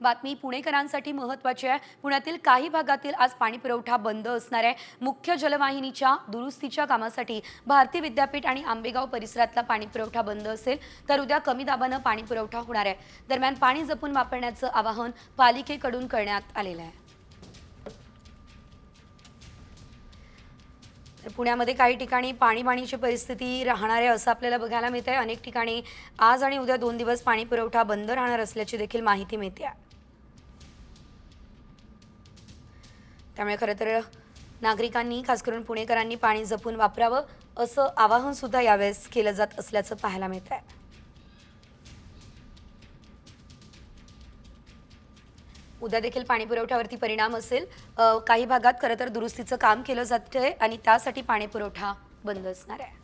बातमी पुणेकरांसाठी महत्त्वाची आहे. पुण्यातील काही भागातील आज पाणी पुरवठा बंद असणार आहे. मुख्य जलवाहिनीच्या दुरुस्तीच्या कामासाठी भारतीय विद्यापीठ आणि आंबेगाव परिसरातला पाणी पुरवठा बंद असेल तर उद्या कमी दाबानं पाणी पुरवठा होणार आहे. दरम्यान पाणी जपून वापरण्याचं आवाहन पालिकेकडून करण्यात आलेलं आहे. तर पुण्यामध्ये काही ठिकाणी पाणीपाणीची परिस्थिती राहणार आहे असं आपल्याला बघायला मिळत आहे अनेक ठिकाणी आज आणि उद्या दोन दिवस पाणी पुरवठा बंद राहणार असल्याची देखील माहिती मिळते आहे. त्यामुळे खरं तर नागरिकांनी खास करून पुणेकरांनी पाणी जपून वापरावं असं आवाहन सुद्धा यावेळेस केलं जात असल्याचं पाहायला मिळत आहे उद्या देखील पाणी पुरवठ्यावरती परिणाम असेल. काही भागात खरं तर दुरुस्तीचं काम केलं जातंय आणि त्यासाठी पाणी पुरवठा बंद असणार आहे.